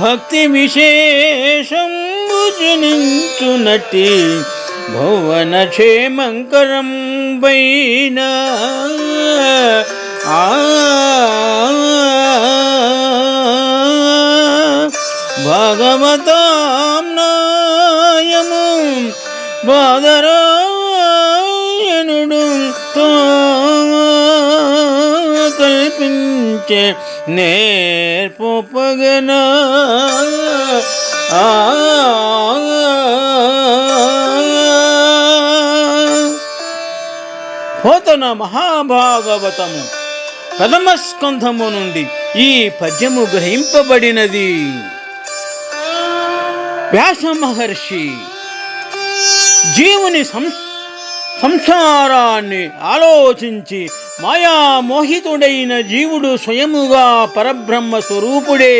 భక్తి విశేషం జనించునట్టి భువన క్షేమంకరం వైన ఆ భగవతాం నాయము బాదరాయణుడు తో కల్పించే నేర్పగన ఆ పోతన మహాభాగవతము ప్రథమ స్కంధము నుండి ఈ పద్యము గ్రహింపబడినది వ్యాస మహర్షి జీవుని సంసారాన్ని ఆలోచించి మాయా మోహితుడైన జీవుడు స్వయముగా పరబ్రహ్మ స్వరూపుడే.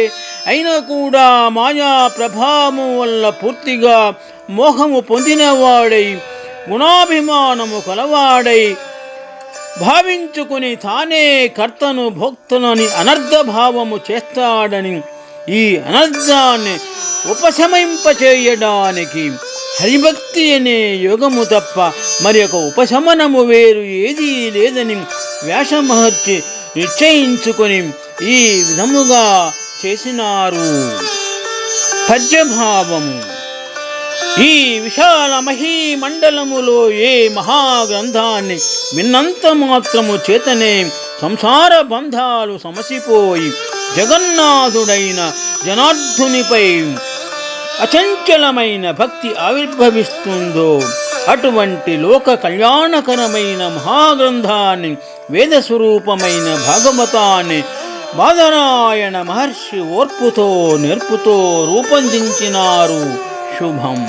అయినా కూడా మాయా ప్రభావము వల్ల పూర్తిగా మోహము పొందినవాడై గుణాభిమానము కలవాడై భావించుకుని తానే కర్తను భోక్తనని అనర్ధ భావము చేస్తాడని ఈ అనర్థాన్ని ఉపశమింపచేయడానికి హరిభక్తి అనే యోగము తప్ప మరి ఒక ఉపశమనము వేరు ఏదీ లేదని వ్యాసమహర్షి నిశ్చయించుకొని ఈ విధముగా చేసినారు. పద్యభావము ఈ విశాల మహీమండలములో ఏ మహాగ్రంథాన్ని విన్నంత మాత్రము చేతనే సంసార బంధాలు సమసిపోయి జగన్నాథుడైన జనార్దునిపై అచంచలమైన భక్తి ఆవిర్భవిస్తుందో. అటువంటి లోక కళ్యాణకరమైన మహాగ్రంథాన్ని వేద స్వరూపమైన భాగవతాన్ని బాధనారాయణ మహర్షి ఓర్పుతో నేర్పుతో రూపొందించినారు. శుభం.